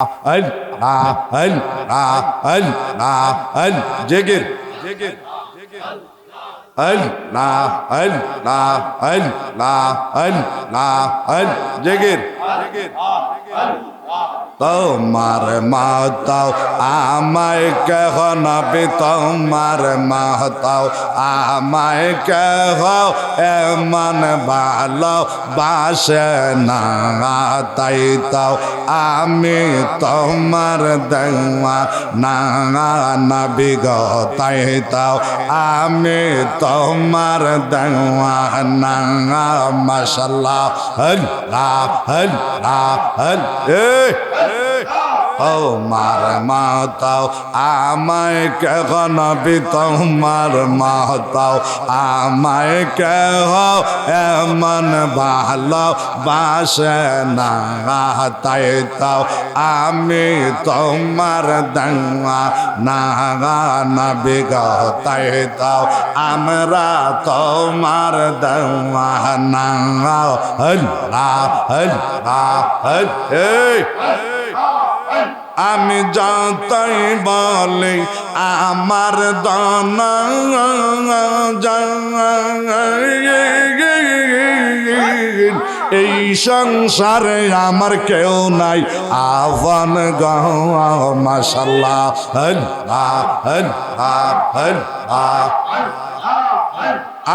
আল আ আল আ আল আ আল, জেগের। আল না আল না আল না আল না আল, জেগের। তোমার মাতাও আমায় কেহ নবি, তোমার মাতাও আমায় কেহ এমন ভালো বাসে না। তাই তাও আমি তোমার দেওয়া না। নবি তাই তাও আমি তোমার দেওয়া না। হল্লা হল্লা হল এ hey, hey. ও মার মাতাও, আমায় কেন বি তোমার মাতাও, আমায় কেহ এমন ভালো বাসে না তাই তাও, আমি তোমার দেওয়া না নবী গো তাই তাও, আমরা তোমার দেওয়া না। হল্লা হল্লা হল এই। আমি যতই বলি আমার দন এই সংসারে আমার কেউ নাই। আহ্বান গাসাল্লাহ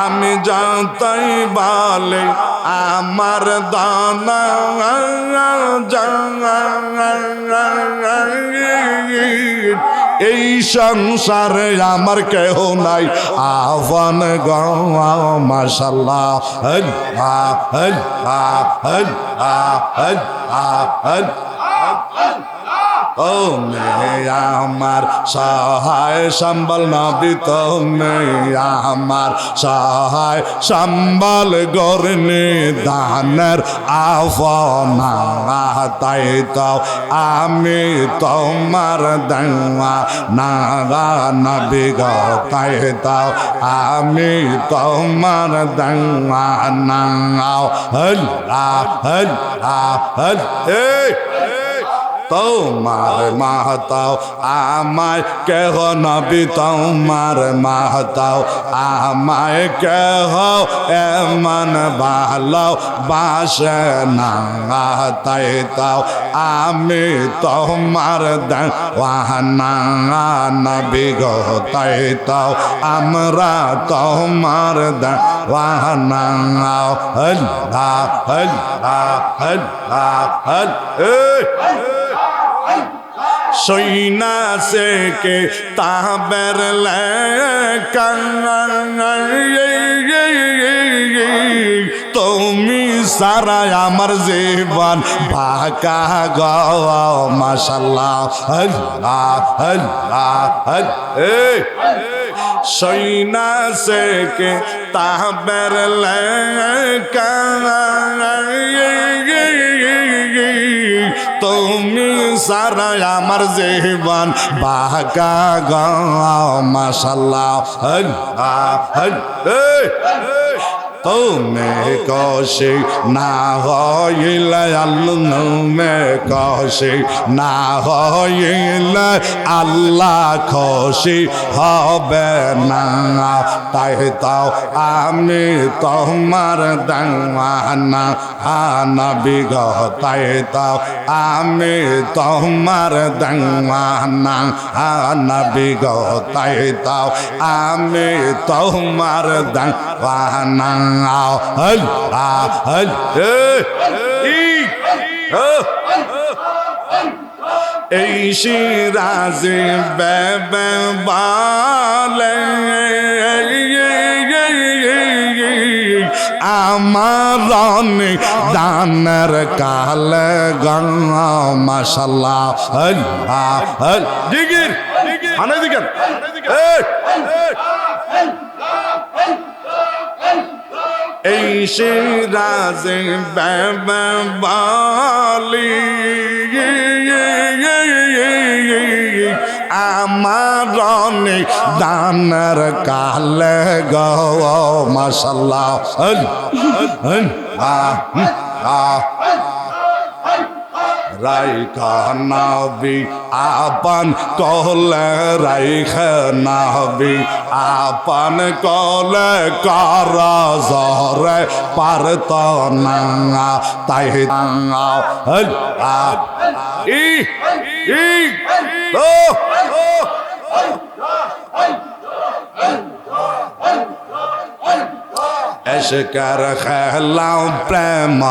আমি যতই বলি আমার দানা, এই সংসারে আমার কেহ নাই। আহ্বান মাসাল্লাহ হল্লা হল্লা হল্লা হল্লা ও মেয়া আমার সহায় সম্বল নবী তো মেয়া আমার সহায় সম্বল গরনি দানের আফনা। তো আমি তোমার দেওয়া না নবী গো। তো আমি তোমার দেওয়া না হল্লা হল্লা হল এই। তোমার মাহতাও, আমায় কেহ নবী তোমার মাহতাও, আমায় কেহ এমন ভালো বাসে না তাই তাও, আমি তোমার দেওয়ানা নবী গো তাই তাও, আমরা তোমার দেওয়ানা হল্লা হল্লা হল্লা হল সইনা সে কে তাবের তুমি সারা আমার জীবন বাঁকা গাও মাসাল্লাহ হল্লা হল্লা হল সইনা সে কে তাবের তুমি সারা আমার জীবন বাঁকা গাও মাসাল্লাহ হল্লা হল তুমি কষি না হইলে আল্লুমে কষি না হইলে আল্লাহ খুশি হবে না। তাই তাও আমি তোমার দাওয়ানা আনবি গো তাই তাও আমি তোমার দাওয়ানা আনবি গো তাই তাও আমি তোমার হল এই সিরাজে বেবে বালে আমার অনেক দানের কালে গঙ্গা মশাল্লাহ হল হল দিগির আনে দিকেন এই সিরাজে বালি। আমার দানের কালে গো মশাল্লাহ। রাইখা নবী আপন কলে রাইখা নবী আপন কলে কর জহরে পারত না তাই ই ই ও এসকার খেলাও প্রেম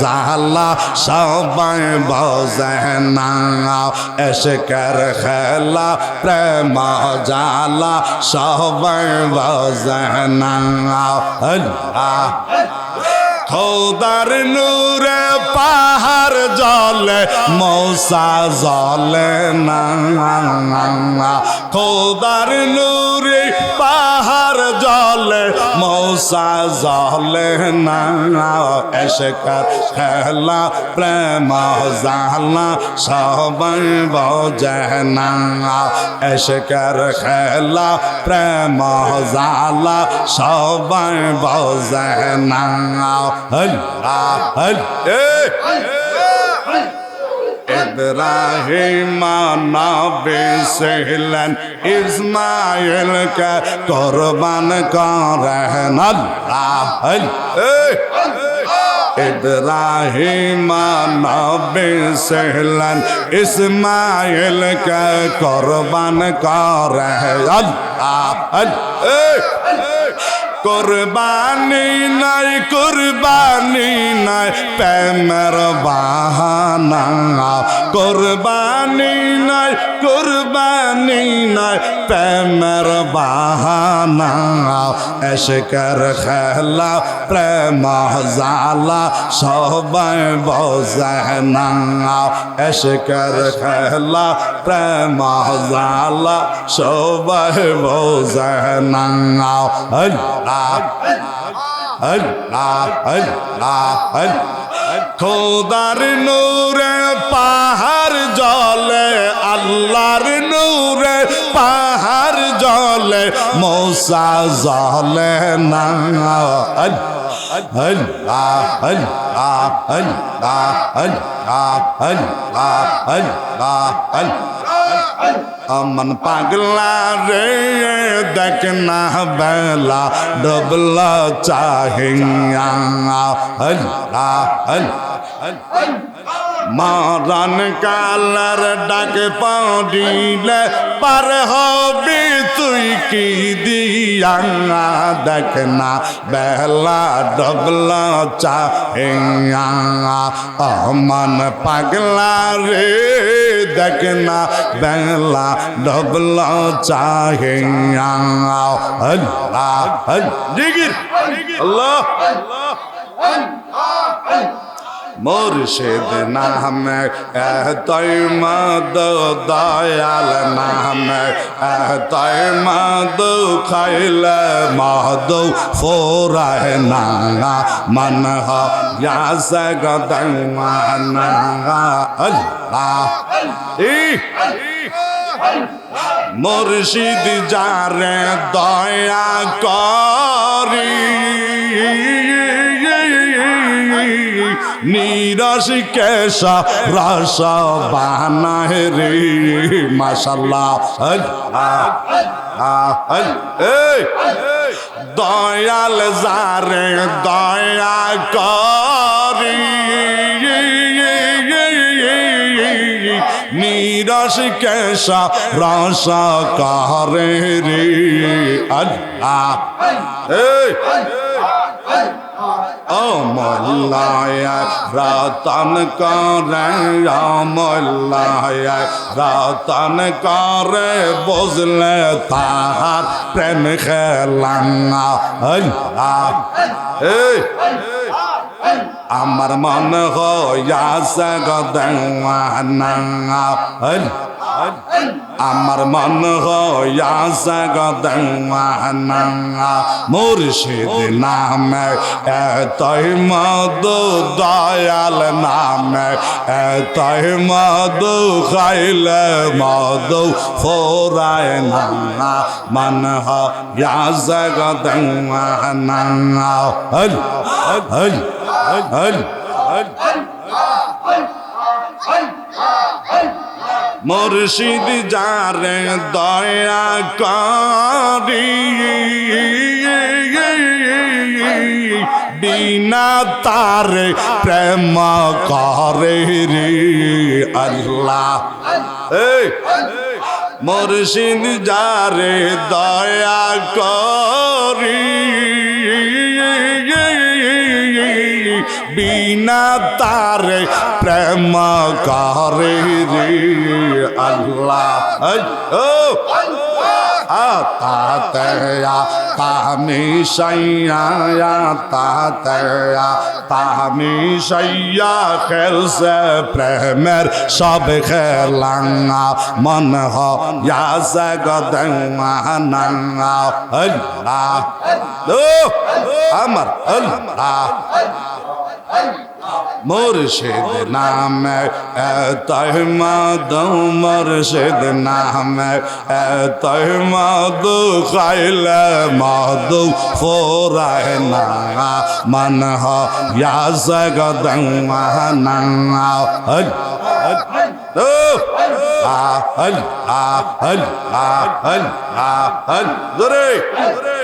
জালা সবাই বজে না এসকার খেলা প্রেম জালা সবাই বজে না আল্লাহ খোদার নূরে পাহাড় জলে মৌসা জলে না খোদার নূরে পাহাড় জলে, মৌসা জলে না এসকার খেলা, প্রেম জালা, সবাই বজে না। এসকার খেলা, প্রেম জালা, সবাই বজে না। আল্লাহ ইব্রাহিম নবী ছিলেন ইসমাইলকে কোরবান করেন আল্লাহ। ইব্রাহিম নবী ছিলেন ইসমাইলকে কোরবান করে। আল্লাহ। কোরবানি নাই কোরবানি নাই, প্রেমের বাহানা। কোরবানি নাই কোরবানি নাই, প্রেমের বাহানা। এসকার খেলা, প্রেম জালা, সবাই বজে না। এসকার খেলা, প্রেম জালা, সবাই বজে না। খোদার নূরে পাহাড় জলে আল্লাহর নূরে পাহাড় জলে মৌসা জলে না। আল্লাহ অমন পাগলা রে দেখ না বেলা ডবলা চাহিয়া আল্লাহ আল্লাহ মারান কালার ডাক পাউডিলে পার হবি তুই কি দিয়া? দেখ না, বেলা ডবলা চাহিয়া অমন পাগলা রে, দেখ না, বেলা ডবলা চাহিয়া আল্লাহ জিগির। আল্লাহ। মুর্শিদ নামে, এতই মদ দয়াল নামে, এতই মদ খাইলে মদ ফোরায় না মন হাস গদমানা আল্লাহ। মুর্শিদ যারে দয়া করি। নিরস কেশা রস বানায় রে মাসাল্লাহ দয়াল যারে, দয়া করি। নিরস কেশা রস করে রে। আল্লাহ এই অমল্লায়, রতন করে অমল্লায়, রতন করে বুঝলে তাহার প্রেম এই আমার মন হইয়াছে গদেওয়ানা আমার মন হইয়াছে গদেওয়ানা মুর্শিদ নামে এতই মধু দয়াল নামে এতই মধু খাইলে মধু ফোরায় না মন হইয়াছে গদেওয়ানা হল হল হল হল। মুর্শিদ যারে দয়া করি। বিনা তারে প্রেম করে রে আল্লাহ। মুর্শিদ যারে দয়া করি। বিনা তারে প্রেম করে রে আল্লাহ। তাতয়া তামি সাইয়া তাতয়া তামি সাইয়া খেলছে প্রেমের সব খেলাঙ্গা। মন হয়াছে গদমানাঙ্গা আমার আল্লাহ। মুর্শিদ নামে মধু, মুর্শিদ নামে মধু, খাইলে মধু, ফোরায় না, মন হয়াস গদমানা হল আহ হল আহ হল আহ হল আহ হল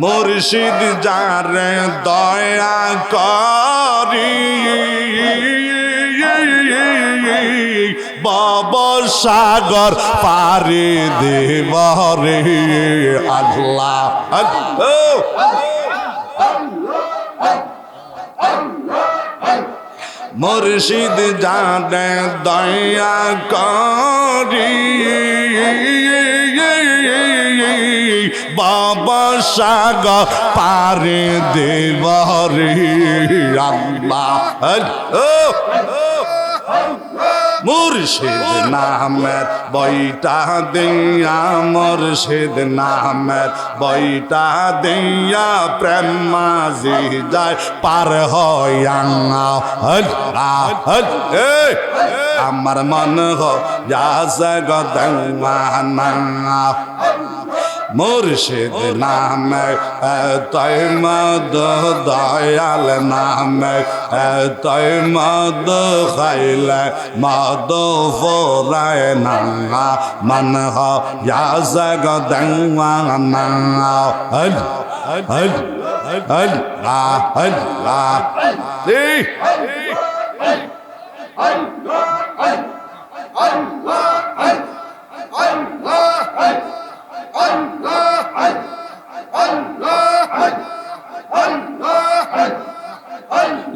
মুর্শিদ যার দয়া করি। বাব সাগর পারে দেবরে আল্লাহ। আল্লাহ মুর্শিদ জানে দয়া করি। বাবা সাগ পারে দেবরে আল্লাহ। মুর্শিদ নামের বইটা দিয়া, মুর্শিদ নামের বইটা দিয়া প্রেম মাঝি যায় পার আমার মন হয়াছে গদমানা মুর্শিদ নাম তৈ মদ দয়াল নাম তৈ মদ খাইল মদ ফোরায় না মন হগ দঙ্গা না হল হল হল লা হল লা হল হল হল হল